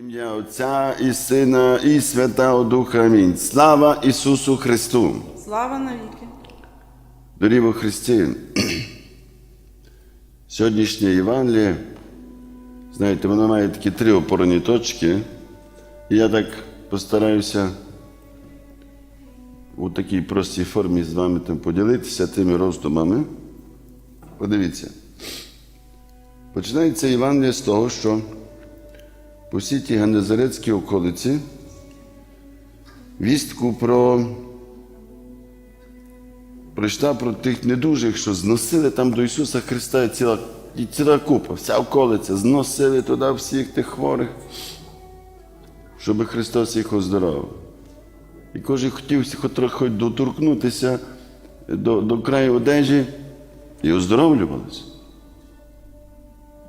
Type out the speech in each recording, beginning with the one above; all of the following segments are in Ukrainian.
Ім'я Отця і Сина, і Святого Духа. Амінь. Слава Ісусу Христу! Слава навіки. Дорогі во Христі, сьогоднішнє Євангеліє, знаєте, воно має такі три опорні точки. І я так постараюся у такій простій формі з вами там поділитися тими роздумами. Подивіться. Починається Євангеліє з того, що по всій тій Ганезарецькій околиці вістку про прийшла про тих недужих, що зносили там до Ісуса Христа і ціла, і ціла купа, вся околиця, зносили туди всіх тих хворих, щоб Христос їх оздоровив. І кожен хотів хоч доторкнутися до, до краю одежі і оздоровлювалися.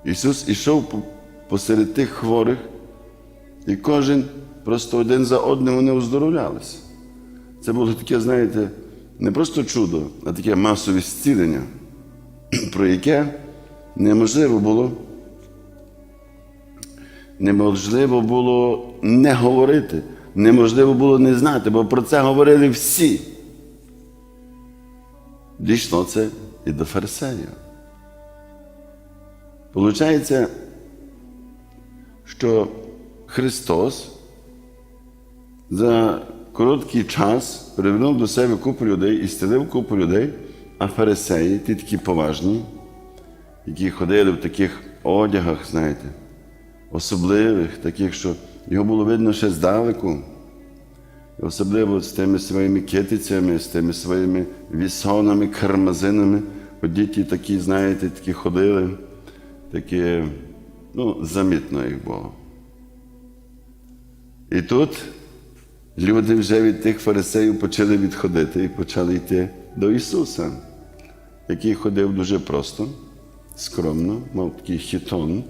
Ісус ішов посеред тих хворих, і кожен просто один за одним вони оздоровлялися. Це було таке, знаєте, не просто чудо, а таке масове зцілення, про яке неможливо було, неможливо було не говорити, неможливо було не знати, бо про це говорили всі. Дійшло це і до фарисеїв. Получається, що Христос за короткий час привернув до себе купу людей і стелив купу людей, а фарисеї, ті такі поважні, які ходили в таких одягах, знаєте, особливих, таких, що його було видно ще здалеку. Особливо з тими своїми китицями, з тими своїми вісонами, кармазинами. Діти такі, знаєте, такі ходили, такі, ну, замітно їх було. І тут люди вже від тих фарисеїв почали відходити і почали йти до Ісуса, який ходив дуже просто, скромно, мав такий хітон,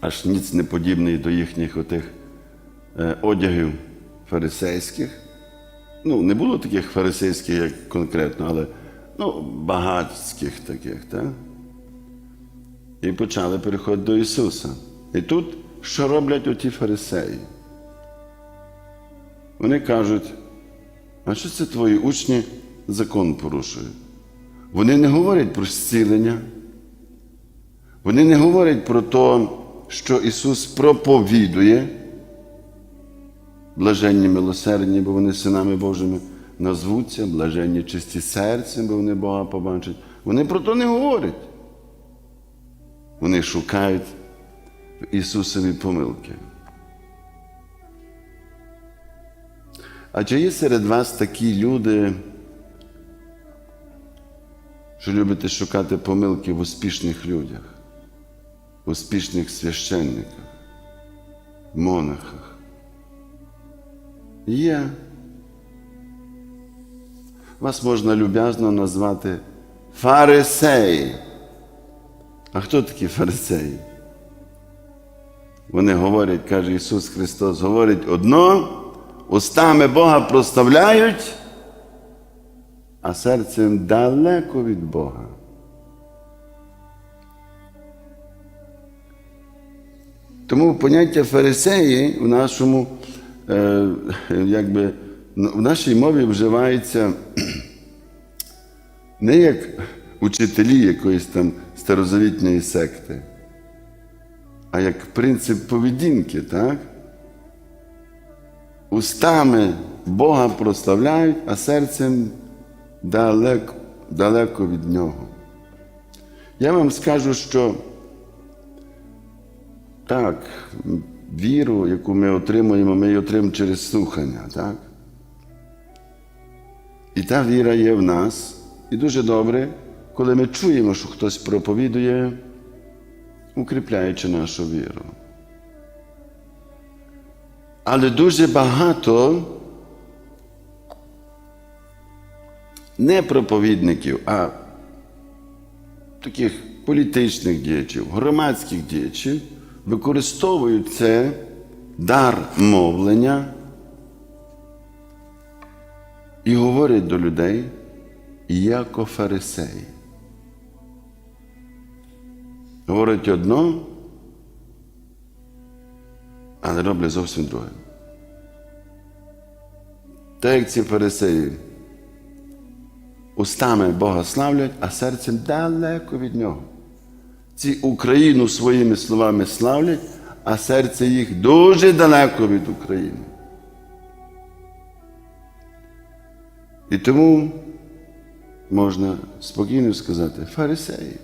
аж ніц не подібний до їхніх отих е, одягів фарисейських. Ну, не було таких фарисейських, як конкретно, але ну, багатських таких, так? І почали переходити до Ісуса. І тут що роблять оті фарисеї? Вони кажуть, а що це твої учні закон порушують? Вони не говорять про зцілення. Вони не говорять про те, що Ісус проповідує, блаженні милосердні, бо вони синами Божими назвуться, блаженні чисті серцем, бо вони Бога побачать. Вони про то не говорять. Вони шукають Ісусові помилки. А чи є серед вас такі люди, що любите шукати помилки в успішних людях, в успішних священниках, монахах? Є. Вас можна люб'язно назвати фарисеї. А хто такі фарисеї? Вони говорять, каже Ісус Христос, говорить одно, устами Бога проставляють, а серцем далеко від Бога. Тому поняття фарисеї в нашому, е, якби, в нашій мові вживається не як учителі якоїсь там старозавітньої секти, а як принцип поведінки, так? Устами Бога прославляють, а серцем далеко, далеко від Нього. Я вам скажу, що так, віру, яку ми отримуємо, ми її отримуємо через слухання, так? І та віра є в нас. І дуже добре, коли ми чуємо, що хтось проповідує, укріпляючи нашу віру. Але дуже багато не проповідників, а таких політичних діячів, громадських діячів використовують це дар мовлення і говорять до людей як фарисеї. Говорить одно, але роблять зовсім друге. Так як ці фарисеї устами Бога славлять, а серцем далеко від нього. Ці Україну своїми словами славлять, а серце їх дуже далеко від України. І тому можна спокійно сказати фарисеї.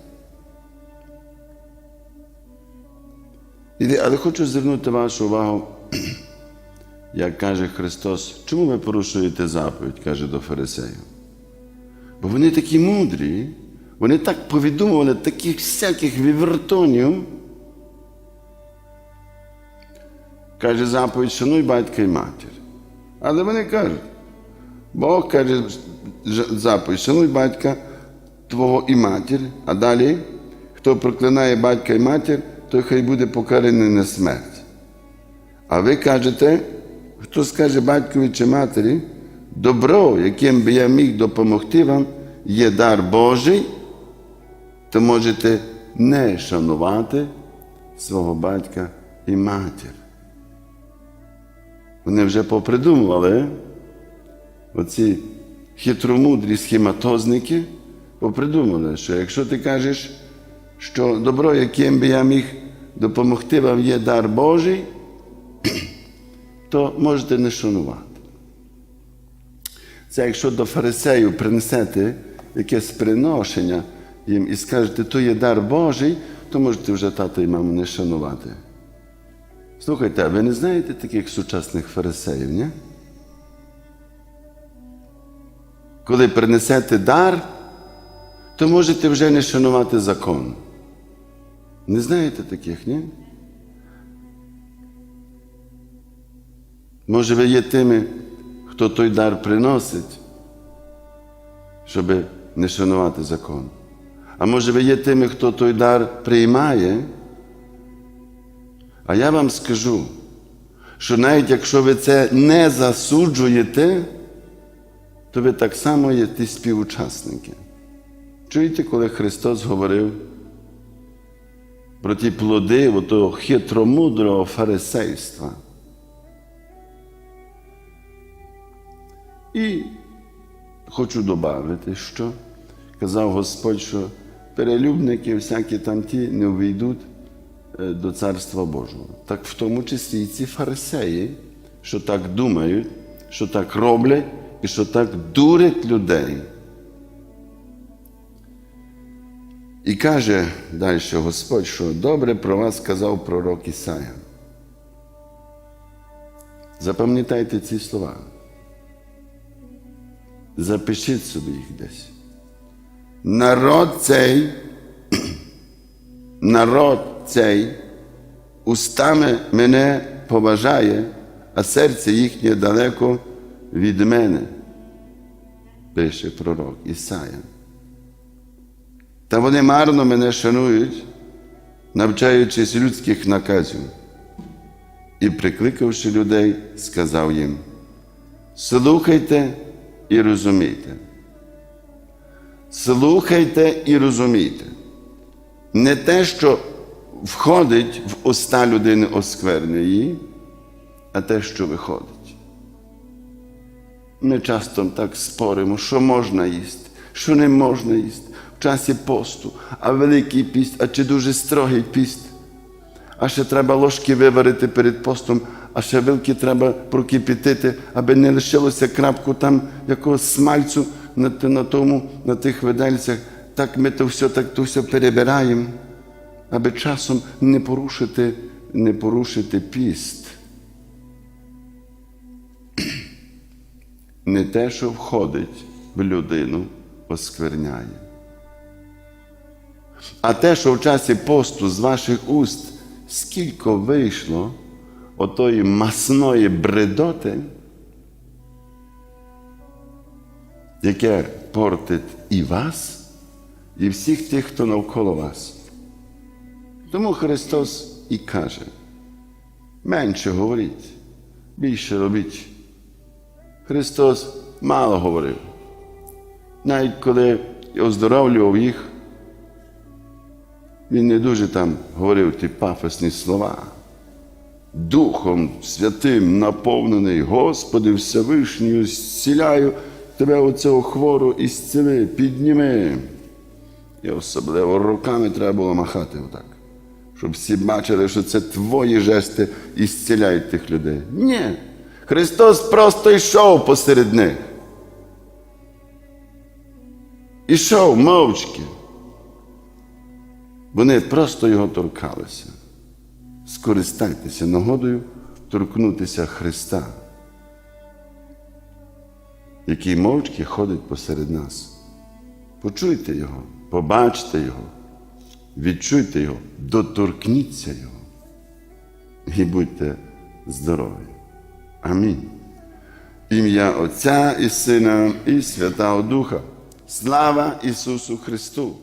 Але хочу звернути вашу увагу, як каже Христос, чому ви порушуєте заповідь, каже до фарисеїв. Бо вони такі мудрі, вони так повідомували таких всяких вівертонів. Каже заповідь, шануй батька і матір. Але вони кажуть, Бог каже заповідь, шануй батька твого і матір, а далі, хто проклинає батька і матір, той хай буде покараний на смерть. А ви кажете, хто скаже батькові чи матері, добро, яким би я міг допомогти вам, є дар Божий, то можете не шанувати свого батька і матір. Вони вже попридумували оці хитромудрі схематозники попридумали, що якщо ти кажеш, що добро, яким би я міг допомогти вам, є дар Божий, то можете не шанувати. Це якщо до фарисеїв принесете якесь приношення їм і скажете, то є дар Божий, то можете вже тата і маму не шанувати. Слухайте, а ви не знаєте таких сучасних фарисеїв, ні? Коли принесете дар, то можете вже не шанувати закон. Не знаєте таких, ні? Може, ви є тими, хто той дар приносить, щоб не шанувати закон. А може, ви є тими, хто той дар приймає. А я вам скажу, що навіть якщо ви це не засуджуєте, то ви так само є ті співучасники. Чуєте, коли Христос говорив про ті плоди отого хитромудрого фарисейства? І хочу додати, що казав Господь, що перелюбники всякі там ті не увійдуть е, до Царства Божого. Так в тому числі і ці фарисеї, що так думають, що так роблять і що так дурять людей. І каже далі Господь, що добре про вас сказав пророк Ісая. Запам'ятайте ці слова. Запишіть собі їх десь. Народ цей, народ цей устами мене поважає, а серце їхнє далеко від мене, пише пророк Ісая. Та вони марно мене шанують, навчаючись людських наказів. І, прикликавши людей, сказав їм: слухайте і розумійте. Слухайте і розумійте. Не те, що входить в уста людини оскверної, а те, що виходить. Ми часто так споримо, що можна їсти, що не можна їсти в часі посту, а великий піст, а чи дуже строгий піст. А ще треба ложки виварити перед постом, а ще вилки треба прокипітити, аби не лишилося крапку там якогось смальцю на, на, тому, на тих видельцях. Так ми то все, так то все перебираємо, аби часом не порушити, не порушити піст. Не те, що входить в людину, оскверняє. А те, що в часі посту з ваших уст скільки вийшло отої масної бредоти, яке портить і вас, і всіх тих, хто навколо вас. Тому Христос і каже: менше говоріть, більше робіть. Христос мало говорив. Навіть коли оздоровлював їх, він не дуже там говорив ті пафосні слова. Духом Святим наповнений, Господи Всевишній, зціляю тебе оцього хвору і зціли, підніми. І особливо руками треба було махати отак, щоб всі бачили, що це твої жести і зціляють тих людей. Ні. Христос просто йшов посеред них. Ішов мовчки. Вони просто його торкалися. Скористайтеся нагодою торкнутися Христа, який мовчки ходить посеред нас. Почуйте Його, побачте Його, відчуйте Його, доторкніться Його і будьте здорові. Амінь. Ім'я Отця і Сина і Святого Духа. Слава Ісусу Христу!